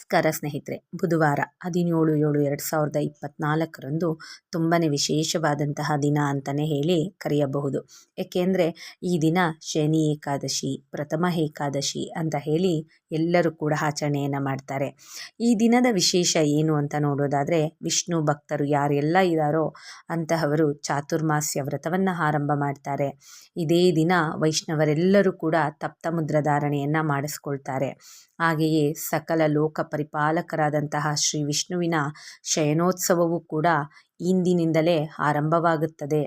ನಮಸ್ಕಾರ ಸ್ನೇಹಿತರೆ. ಬುಧವಾರ ಹದಿನೇಳು ಏಳು ಎರಡು ಸಾವಿರದ ಇಪ್ಪತ್ನಾಲ್ಕರಂದು ತುಂಬಾ ವಿಶೇಷವಾದಂತಹ ದಿನ ಅಂತಲೇ ಹೇಳಿ ಕರೆಯಬಹುದು. ಏಕೆಂದರೆ ಈ ದಿನ ಶನಿ ಏಕಾದಶಿ, ಪ್ರಥಮ ಏಕಾದಶಿ ಅಂತ ಹೇಳಿ ಎಲ್ಲರೂ ಕೂಡ ಆಚರಣೆಯನ್ನು ಮಾಡ್ತಾರೆ. ಈ ದಿನದ ವಿಶೇಷ ಏನು ಅಂತ ನೋಡೋದಾದರೆ ವಿಷ್ಣು ಭಕ್ತರು ಯಾರೆಲ್ಲ ಇದ್ದಾರೋ ಅಂತಹವರು ಚಾತುರ್ಮಾಸ್ಯ ವ್ರತವನ್ನು ಆರಂಭ ಮಾಡ್ತಾರೆ. ಇದೇ ದಿನ ವೈಷ್ಣವರೆಲ್ಲರೂ ಕೂಡ ತಪ್ತ ಮುದ್ರಧಾರಣೆಯನ್ನು ಮಾಡಿಸ್ಕೊಳ್ತಾರೆ. ಹಾಗೆಯೇ ಸಕಲ ಲೋಕ ಪರಿಪಾಲಕರಾದಂತಹ ಶ್ರೀ ವಿಷ್ಣುವಿನ ಶಯನೋತ್ಸವವೂ ಕೂಡ ಇಂದಿನಿಂದಲೇ ಆರಂಭವಾಗುತ್ತದೆ.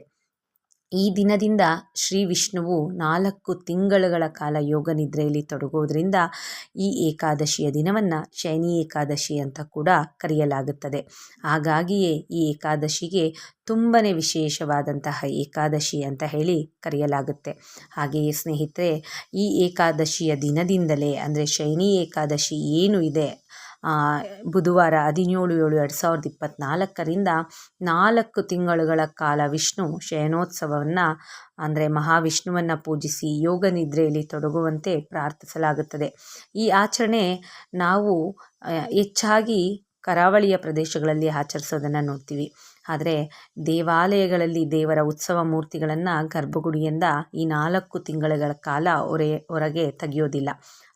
ಈ ದಿನದಿಂದ ಶ್ರೀ ವಿಷ್ಣುವು ನಾಲ್ಕು ತಿಂಗಳುಗಳ ಕಾಲ ಯೋಗ ನಿದ್ರೆಯಲ್ಲಿ ತೊಡಗೋದ್ರಿಂದ ಈ ಏಕಾದಶಿಯ ದಿನವನ್ನು ಶೈನಿ ಏಕಾದಶಿ ಅಂತ ಕೂಡ ಕರೆಯಲಾಗುತ್ತದೆ. ಹಾಗಾಗಿಯೇ ಈ ಏಕಾದಶಿಗೆ ತುಂಬಾ ವಿಶೇಷವಾದಂತಹ ಏಕಾದಶಿ ಅಂತ ಹೇಳಿ ಕರೆಯಲಾಗುತ್ತೆ. ಹಾಗೆಯೇ ಸ್ನೇಹಿತರೆ, ಈ ಏಕಾದಶಿಯ ದಿನದಿಂದಲೇ ಅಂದರೆ ಶೈನಿ ಏಕಾದಶಿ ಏನು ಇದೆ ಬುಧವಾರ ಹದಿನೇಳು ಏಳು ಎರಡು ಸಾವಿರದ ಇಪ್ಪತ್ತ್ನಾಲ್ಕರಿಂದ ನಾಲ್ಕು ತಿಂಗಳುಗಳ ಕಾಲ ವಿಷ್ಣು ಶಯನೋತ್ಸವವನ್ನು, ಅಂದರೆ ಮಹಾವಿಷ್ಣುವನ್ನು ಪೂಜಿಸಿ ಯೋಗ ನಿದ್ರೆಯಲ್ಲಿ ತೊಡಗುವಂತೆ ಪ್ರಾರ್ಥಿಸಲಾಗುತ್ತದೆ. ಈ ಆಚರಣೆ ನಾವು ಹೆಚ್ಚಾಗಿ ಕರಾವಳಿಯ ಪ್ರದೇಶಗಳಲ್ಲಿ ಆಚರಿಸೋದನ್ನು ನೋಡ್ತೀವಿ. ಆದರೆ ದೇವಾಲಯಗಳಲ್ಲಿ ದೇವರ ಉತ್ಸವ ಮೂರ್ತಿಗಳನ್ನು ಗರ್ಭಗುಡಿಯಿಂದ ಈ ನಾಲ್ಕು ತಿಂಗಳುಗಳ ಕಾಲ ಹೊರೆ ಹೊರಗೆ ತೆಗೆಯೋದಿಲ್ಲ.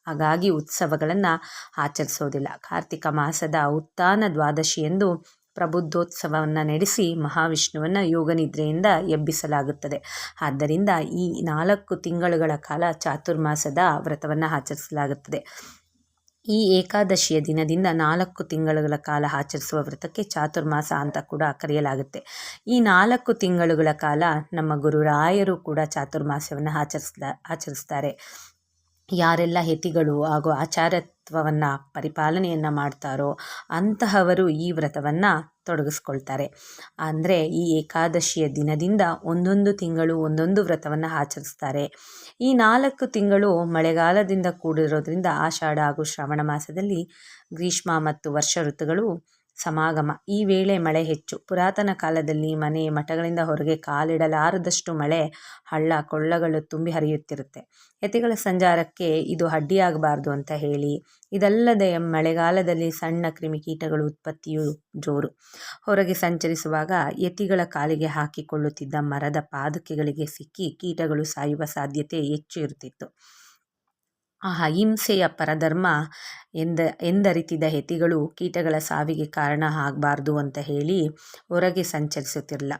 ಹಾಗಾಗಿ ಉತ್ಸವಗಳನ್ನು ಆಚರಿಸೋದಿಲ್ಲ. ಕಾರ್ತಿಕ ಮಾಸದ ಉತ್ಥಾನ ದ್ವಾದಶಿಯಂದು ಪ್ರಬುದ್ಧೋತ್ಸವವನ್ನು ನಡೆಸಿ ಮಹಾವಿಷ್ಣುವನ್ನು ಯೋಗನಿದ್ರೆಯಿಂದ ಎಬ್ಬಿಸಲಾಗುತ್ತದೆ. ಆದ್ದರಿಂದ ಈ ನಾಲ್ಕು ತಿಂಗಳುಗಳ ಕಾಲ ಚಾತುರ್ಮಾಸದ ವ್ರತವನ್ನು ಆಚರಿಸಲಾಗುತ್ತದೆ. ಈ ಏಕಾದಶಿಯ ದಿನದಿಂದ ನಾಲ್ಕು ತಿಂಗಳುಗಳ ಕಾಲ ಆಚರಿಸುವ ವ್ರತಕ್ಕೆ ಚಾತುರ್ಮಾಸ ಅಂತ ಕೂಡ ಕರೆಯಲಾಗುತ್ತೆ. ಈ ನಾಲ್ಕು ತಿಂಗಳುಗಳ ಕಾಲ ನಮ್ಮ ಗುರುರಾಯರು ಕೂಡ ಚಾತುರ್ಮಾಸವನ್ನು ಆಚರಿಸ್ಲಾ, ಆಚರಿಸ್ತಾರೆ. ಯಾರೆಲ್ಲ ಹೆತಿಗಳು ಹಾಗೂ ಆಚಾರತ್ವವನ್ನು ಪರಿಪಾಲನೆಯನ್ನು ಮಾಡ್ತಾರೋ ಅಂತಹವರು ಈ ವ್ರತವನ್ನು ತೊಡಗಿಸ್ಕೊಳ್ತಾರೆ. ಅಂದರೆ ಈ ಏಕಾದಶಿಯ ದಿನದಿಂದ ಒಂದೊಂದು ತಿಂಗಳು ಒಂದೊಂದು ವ್ರತವನ್ನು ಆಚರಿಸ್ತಾರೆ. ಈ ನಾಲ್ಕು ತಿಂಗಳು ಮಳೆಗಾಲದಿಂದ ಕೂಡಿರೋದ್ರಿಂದ ಆಷಾಢ ಹಾಗೂ ಶ್ರವಣ ಮಾಸದಲ್ಲಿ ಗ್ರೀಷ್ಮ ಮತ್ತು ವರ್ಷ ಋತುಗಳು ಸಮಾಗಮ. ಈ ವೇಳೆ ಮಳೆ ಹೆಚ್ಚು. ಪುರಾತನ ಕಾಲದಲ್ಲಿ ಮನೆ ಮಠಗಳಿಂದ ಹೊರಗೆ ಕಾಲಿಡಲಾರದಷ್ಟು ಮಳೆ, ಹಳ್ಳ, ಕೊಳ್ಳಗಳು ತುಂಬಿ ಹರಿಯುತ್ತಿರುತ್ತೆ. ಯತಿಗಳ ಸಂಚಾರಕ್ಕೆ ಇದು ಅಡ್ಡಿಯಾಗಬಾರ್ದು ಅಂತ ಹೇಳಿ, ಇದಲ್ಲದೆ ಮಳೆಗಾಲದಲ್ಲಿ ಸಣ್ಣ ಕ್ರಿಮಿಕೀಟಗಳು ಉತ್ಪತ್ತಿಯು ಜೋರು. ಹೊರಗೆ ಸಂಚರಿಸುವಾಗ ಯತಿಗಳ ಕಾಲಿಗೆ ಹಾಕಿಕೊಳ್ಳುತ್ತಿದ್ದ ಮರದ ಪಾದುಕೆಗಳಿಗೆ ಸಿಕ್ಕಿ ಕೀಟಗಳು ಸಾಯುವ ಸಾಧ್ಯತೆ ಹೆಚ್ಚು ಇರುತ್ತಿತ್ತು. ಆ ಅಹಿಂಸೆಯ ಪರಧರ್ಮ ಎಂದ ಎಂದರಿತಿದ ಹೆತಿಗಳು ಕೀಟಗಳ ಸಾವಿಗೆ ಕಾರಣ ಆಗಬಾರ್ದು ಅಂತ ಹೇಳಿ ಹೊರಗೆ ಸಂಚರಿಸುತ್ತಿರಲ್ಲ.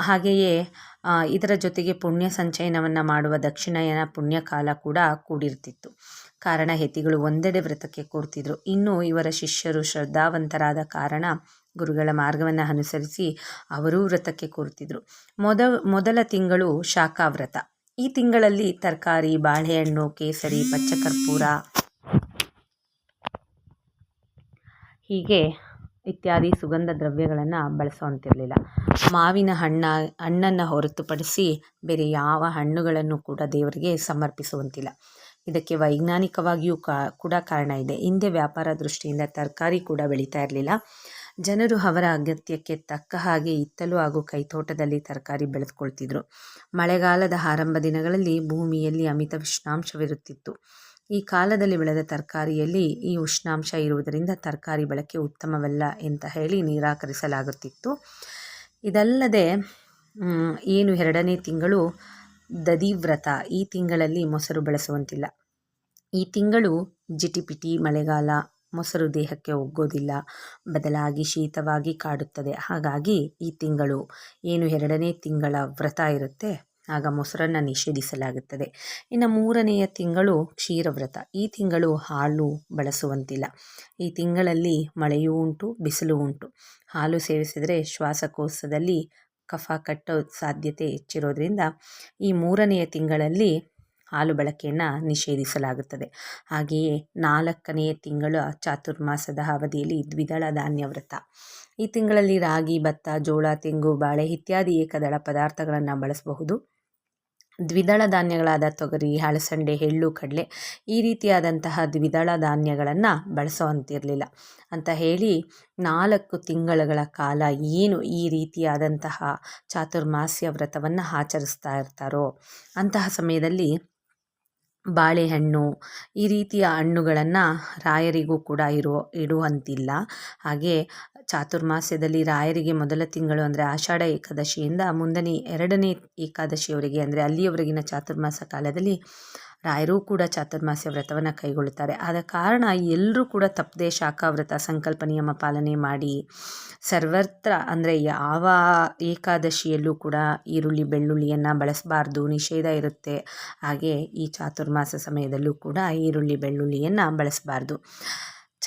ಹಾಗೆಯೇ ಇದರ ಜೊತೆಗೆ ಪುಣ್ಯ ಸಂಚಯನವನ್ನು ಮಾಡುವ ದಕ್ಷಿಣಾಯನ ಪುಣ್ಯಕಾಲ ಕೂಡ ಕೂಡಿರ್ತಿತ್ತು. ಕಾರಣ ಹೆತಿಗಳು ಒಂದೆಡೆ ವ್ರತಕ್ಕೆ ಕೂರ್ತಿದ್ರು. ಇನ್ನು ಇವರ ಶಿಷ್ಯರು ಶ್ರದ್ಧಾವಂತರಾದ ಕಾರಣ ಗುರುಗಳ ಮಾರ್ಗವನ್ನು ಅನುಸರಿಸಿ ಅವರೂ ವ್ರತಕ್ಕೆ ಕೂರ್ತಿದ್ರು. ಮೊದ, ಮೊದಲ ತಿಂಗಳು ಶಾಖಾವ್ರತ. ಈ ತಿಂಗಳಲ್ಲಿ ತರಕಾರಿ, ಬಾಳೆಹಣ್ಣು, ಕೇಸರಿ, ಪಚ್ಚಕರ್ಪೂರ ಹೀಗೆ ಇತ್ಯಾದಿ ಸುಗಂಧ ದ್ರವ್ಯಗಳನ್ನು ಬಳಸುವಂತಿರಲಿಲ್ಲ ಮಾವಿನ ಹಣ್ಣ, ಹಣ್ಣನ್ನು ಹೊರತುಪಡಿಸಿ ಬೇರೆ ಯಾವ ಹಣ್ಣುಗಳನ್ನು ಕೂಡ ದೇವರಿಗೆ ಸಮರ್ಪಿಸುವಂತಿಲ್ಲ. ಇದಕ್ಕೆ ವೈಜ್ಞಾನಿಕವಾಗಿಯೂ ಕೂಡ ಕಾರಣ ಇದೆ. ಹಿಂದೆ ವ್ಯಾಪಾರ ದೃಷ್ಟಿಯಿಂದ ತರಕಾರಿ ಕೂಡ ಬೆಳೀತಾ ಇರಲಿಲ್ಲ. ಜನರು ಅವರ ಅಗತ್ಯಕ್ಕೆ ತಕ್ಕ ಹಾಗೆ ಇತ್ತಲು ಹಾಗೂ ಕೈತೋಟದಲ್ಲಿ ತರಕಾರಿ ಬೆಳೆದುಕೊಳ್ತಿದ್ರು. ಮಳೆಗಾಲದ ಆರಂಭ ದಿನಗಳಲ್ಲಿ ಭೂಮಿಯಲ್ಲಿ ಅಮಿತ ಉಷ್ಣಾಂಶವಿರುತ್ತಿತ್ತು. ಈ ಕಾಲದಲ್ಲಿ ಬೆಳೆದ ತರಕಾರಿಯಲ್ಲಿ ಈ ಉಷ್ಣಾಂಶ ಇರುವುದರಿಂದ ತರಕಾರಿ ಬಳಕೆ ಉತ್ತಮವಲ್ಲ ಅಂತ ಹೇಳಿ ನಿರಾಕರಿಸಲಾಗುತ್ತಿತ್ತು. ಇದಲ್ಲದೆ ಏನು ಎರಡನೇ ತಿಂಗಳು ದದಿವ್ರತ. ಈ ತಿಂಗಳಲ್ಲಿ ಮೊಸರು ಬಳಸುವಂತಿಲ್ಲ. ಈ ತಿಂಗಳು ಜಿಟಿಪಿಟಿ, ಮಳೆಗಾಲ ಮೊಸರು ದೇಹಕ್ಕೆ ಒಗ್ಗೋದಿಲ್ಲ, ಬದಲಾಗಿ ಶೀತವಾಗಿ ಕಾಡುತ್ತದೆ. ಹಾಗಾಗಿ ಈ ತಿಂಗಳು ಏನು ಎರಡನೇ ತಿಂಗಳ ವ್ರತ ಇರುತ್ತೆ, ಆಗ ಮೊಸರನ್ನು ನಿಷೇಧಿಸಲಾಗುತ್ತದೆ. ಇನ್ನು ಮೂರನೆಯ ತಿಂಗಳು ಕ್ಷೀರವ್ರತ ಈ ತಿಂಗಳು ಹಾಲು ಬಳಸುವಂತಿಲ್ಲ. ಈ ತಿಂಗಳಲ್ಲಿ ಮಳೆಯೂ ಉಂಟು, ಬಿಸಿಲು ಉಂಟು. ಹಾಲು ಸೇವಿಸಿದರೆ ಶ್ವಾಸಕೋಶದಲ್ಲಿ ಕಫ ಕಟ್ಟೋ ಸಾಧ್ಯತೆ ಹೆಚ್ಚಿರೋದ್ರಿಂದ ಈ ಮೂರನೆಯ ತಿಂಗಳಲ್ಲಿ ಹಾಲು ಬಳಕೆಯನ್ನು ನಿಷೇಧಿಸಲಾಗುತ್ತದೆ. ಹಾಗೆಯೇ ನಾಲ್ಕನೆಯ ತಿಂಗಳ ಚಾತುರ್ಮಾಸದ ಅವಧಿಯಲ್ಲಿ ದ್ವಿದಳ ಧಾನ್ಯ ವ್ರತ. ಈ ತಿಂಗಳಲ್ಲಿ ರಾಗಿ, ಭತ್ತ, ಜೋಳ, ತೆಂಗು, ಬಾಳೆ ಇತ್ಯಾದಿ ಏಕದಳ ಪದಾರ್ಥಗಳನ್ನು ಬಳಸಬಹುದು. ದ್ವಿದಳ ಧಾನ್ಯಗಳಾದ ತೊಗರಿ ಹಳಸಂಡೆ ಎಳ್ಳು, ಕಡಲೆ ಈ ರೀತಿಯಾದಂತಹ ದ್ವಿದಳ ಧಾನ್ಯಗಳನ್ನು ಬಳಸುವಂತಿರಲಿಲ್ಲ. ಅಂತ ಹೇಳಿ ನಾಲ್ಕು ತಿಂಗಳುಗಳ ಕಾಲ ಏನು ಈ ರೀತಿಯಾದಂತಹ ಚಾತುರ್ಮಾಸ್ಯ ವ್ರತವನ್ನು ಆಚರಿಸ್ತಾ ಇರ್ತಾರೋ ಅಂತಹ ಸಮಯದಲ್ಲಿ ಬಾಳೆಹಣ್ಣು ಈ ರೀತಿಯ ಹಣ್ಣುಗಳನ್ನು ರಾಯರಿಗೂ ಕೂಡ ಇರೋ, ಇಡುವಂತಿಲ್ಲ. ಹಾಗೆ ಚಾತುರ್ಮಾಸ್ಯದಲ್ಲಿ ರಾಯರಿಗೆ ಮೊದಲ ತಿಂಗಳು ಅಂದರೆ ಆಷಾಢ ಏಕಾದಶಿಯಿಂದ ಮುಂದನೇ ಎರಡನೇ ಏಕಾದಶಿಯವರೆಗೆ ಅಂದರೆ ಅಲ್ಲಿಯವರೆಗಿನ ಚಾತುರ್ಮಾಸ ಕಾಲದಲ್ಲಿ ರಾಯರೂ ಕೂಡ ಚಾತುರ್ಮಾಸ್ಯ ವ್ರತವನ್ನು ಕೈಗೊಳ್ಳುತ್ತಾರೆ. ಆದ ಕಾರಣ ಎಲ್ಲರೂ ಕೂಡ ತಪ್ಪದೆ ಶಾಖಾವ್ರತ ಸಂಕಲ್ಪ ನಿಯಮ ಪಾಲನೆ ಮಾಡಿ ಸರ್ವತ್ರ ಅಂದರೆ ಯಾವ ಏಕಾದಶಿಯಲ್ಲೂ ಕೂಡ ಈರುಳ್ಳಿ, ಬೆಳ್ಳುಳ್ಳಿಯನ್ನು ಬಳಸಬಾರ್ದು, ನಿಷೇಧ ಇರುತ್ತೆ. ಹಾಗೆ ಈ ಚಾತುರ್ಮಾಸ ಸಮಯದಲ್ಲೂ ಕೂಡ ಈರುಳ್ಳಿ, ಬೆಳ್ಳುಳ್ಳಿಯನ್ನು ಬಳಸಬಾರ್ದು.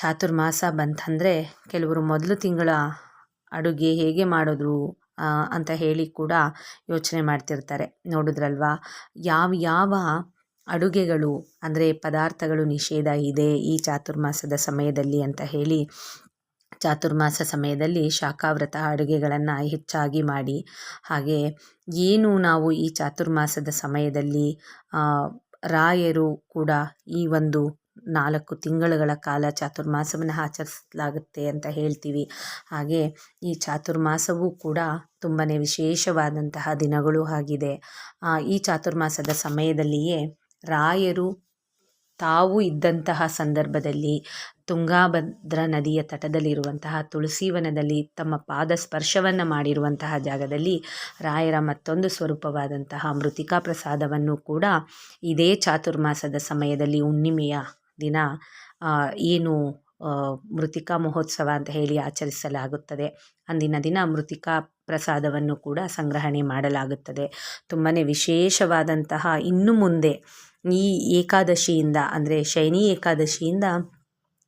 ಚಾತುರ್ಮಾಸ ಬಂತಂದರೆ ಕೆಲವರು ಮೊದಲು ತಿಂಗಳ ಅಡುಗೆ ಹೇಗೆ ಮಾಡಿದ್ರು ಅಂತ ಹೇಳಿ ಕೂಡ ಯೋಚನೆ ಮಾಡ್ತಿರ್ತಾರೆ. ನೋಡಿದ್ರಲ್ವಾ? ಯಾವ ಯಾವ ಅಡುಗೆಗಳು ಅಂದರೆ ಪದಾರ್ಥಗಳು ನಿಷೇಧ ಇದೆ ಈ ಚಾತುರ್ಮಾಸದ ಸಮಯದಲ್ಲಿ ಅಂತ ಹೇಳಿ ಚಾತುರ್ಮಾಸ ಸಮಯದಲ್ಲಿ ಶಾಖಾವ್ರತ ಅಡುಗೆಗಳನ್ನು ಹೆಚ್ಚಾಗಿ ಮಾಡಿ. ಹಾಗೆ ಏನು ನಾವು ಈ ಚಾತುರ್ಮಾಸದ ಸಮಯದಲ್ಲಿ ರಾಯರು ಕೂಡ ಈ ಒಂದು ನಾಲ್ಕು ತಿಂಗಳುಗಳ ಕಾಲ ಚಾತುರ್ಮಾಸವನ್ನು ಆಚರಿಸಲಾಗುತ್ತೆ ಅಂತ ಹೇಳ್ತೀವಿ. ಹಾಗೆ ಈ ಚಾತುರ್ಮಾಸವೂ ಕೂಡ ತುಂಬಾ ವಿಶೇಷವಾದಂತಹ ದಿನಗಳು ಆಗಿದೆ. ಈ ಚಾತುರ್ಮಾಸದ ಸಮಯದಲ್ಲಿಯೇ ರಾಯರು ತಾವು ಇದ್ದಂತಹ ಸಂದರ್ಭದಲ್ಲಿ ತುಂಗಾಭದ್ರಾ ನದಿಯ ತಟದಲ್ಲಿರುವಂತಹ ತುಳಸೀವನದಲ್ಲಿ ತಮ್ಮ ಪಾದ ಸ್ಪರ್ಶವನ್ನು ಮಾಡಿರುವಂತಹ ಜಾಗದಲ್ಲಿ ರಾಯರ ಮತ್ತೊಂದು ಸ್ವರೂಪವಾದಂತಹ ಮೃತಿಕಾ ಪ್ರಸಾದವನ್ನು ಕೂಡ ಇದೇ ಚಾತುರ್ಮಾಸದ ಸಮಯದಲ್ಲಿ ಹುಣ್ಣಿಮೆಯ ದಿನ ಏನು ಮೃತಿಕಾ ಮಹೋತ್ಸವ ಅಂತ ಹೇಳಿ ಆಚರಿಸಲಾಗುತ್ತದೆ. ಅಂದಿನ ದಿನ ಮೃತಿಕಾ ಪ್ರಸಾದವನ್ನು ಕೂಡ ಸಂಗ್ರಹಣೆ ಮಾಡಲಾಗುತ್ತದೆ. ತುಂಬಾ ವಿಶೇಷವಾದಂತಹ ಇನ್ನು ಮುಂದೆ ಈ ಏಕಾದಶಿಯಿಂದ, ಅಂದರೆ ಶೈನಿ ಏಕಾದಶಿಯಿಂದ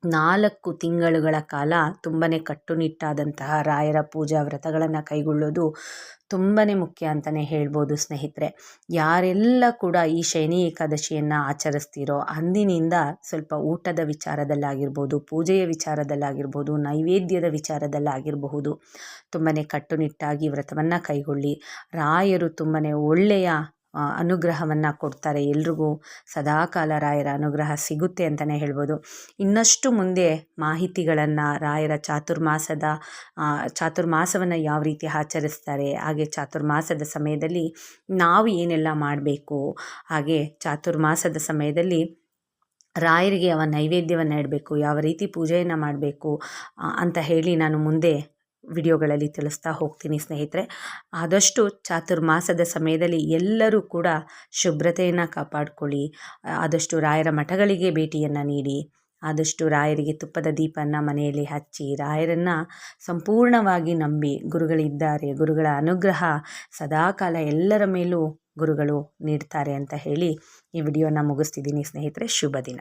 ನಾಲ್ಕು ತಿಂಗಳುಗಳ ಕಾಲ ತುಂಬಾ ಕಟ್ಟುನಿಟ್ಟಾದಂತಹ ರಾಯರ ಪೂಜಾ ವ್ರತಗಳನ್ನು ಕೈಗೊಳ್ಳೋದು ತುಂಬಾ ಮುಖ್ಯ ಅಂತಲೇ ಹೇಳ್ಬೋದು ಸ್ನೇಹಿತರೆ. ಯಾರೆಲ್ಲ ಕೂಡ ಈ ಶೈನಿ ಏಕಾದಶಿಯನ್ನು ಆಚರಿಸ್ತೀರೋ, ಅಂದಿನಿಂದ ಸ್ವಲ್ಪ ಊಟದ ವಿಚಾರದಲ್ಲಾಗಿರ್ಬೋದು, ಪೂಜೆಯ ವಿಚಾರದಲ್ಲಾಗಿರ್ಬೋದು, ನೈವೇದ್ಯದ ವಿಚಾರದಲ್ಲಾಗಿರಬಹುದು ತುಂಬಾ ಕಟ್ಟುನಿಟ್ಟಾಗಿ ವ್ರತವನ್ನು ಕೈಗೊಳ್ಳಿ. ರಾಯರು ತುಂಬಾ ಒಳ್ಳೆಯ ಅನುಗ್ರಹವನ್ನು ಕೊಡ್ತಾರೆ. ಎಲ್ರಿಗೂ ಸದಾಕಾಲ ರಾಯರ ಅನುಗ್ರಹ ಸಿಗುತ್ತೆ ಅಂತಲೇ ಹೇಳ್ಬೋದು. ಇನ್ನಷ್ಟು ಮುಂದೆ ಮಾಹಿತಿಗಳನ್ನು ರಾಯರ ಚಾತುರ್ಮಾಸದ ಚಾತುರ್ಮಾಸವನ್ನು ಯಾವ ರೀತಿ ಆಚರಿಸ್ತಾರೆ, ಹಾಗೆ ಚಾತುರ್ಮಾಸದ ಸಮಯದಲ್ಲಿ ನಾವು ಏನೆಲ್ಲ ಮಾಡಬೇಕು, ಹಾಗೆ ಚಾತುರ್ಮಾಸದ ಸಮಯದಲ್ಲಿ ರಾಯರಿಗೆ ಅವ ನೈವೇದ್ಯವನ್ನು ಇಡಬೇಕು, ಯಾವ ರೀತಿ ಪೂಜೆಯನ್ನು ಮಾಡಬೇಕು ಅಂತ ಹೇಳಿ ನಾನು ಮುಂದೆ ವಿಡಿಯೋಗಳಲ್ಲಿ ತಿಳಿಸ್ತಾ ಹೋಗ್ತೀನಿ ಸ್ನೇಹಿತರೆ. ಆದಷ್ಟು ಚಾತುರ್ಮಾಸದ ಸಮಯದಲ್ಲಿ ಎಲ್ಲರೂ ಕೂಡ ಶುಭ್ರತೆಯನ್ನು ಕಾಪಾಡಿಕೊಳ್ಳಿ. ಆದಷ್ಟು ರಾಯರ ಮಠಗಳಿಗೆ ಭೇಟಿಯನ್ನು ನೀಡಿ. ಆದಷ್ಟು ರಾಯರಿಗೆ ತುಪ್ಪದ ದೀಪವನ್ನು ಮನೆಯಲ್ಲಿ ಹಚ್ಚಿ, ರಾಯರನ್ನು ಸಂಪೂರ್ಣವಾಗಿ ನಂಬಿ ಗುರುಗಳಿದ್ದಾರೆ, ಗುರುಗಳ ಅನುಗ್ರಹ ಸದಾಕಾಲ ಎಲ್ಲರ ಮೇಲೂ ಗುರುಗಳು ನೀಡ್ತಾರೆ ಅಂತ ಹೇಳಿ ಈ ವಿಡಿಯೋನ ಮುಗಿಸ್ತಿದ್ದೀನಿ ಸ್ನೇಹಿತರೆ. ಶುಭ ದಿನ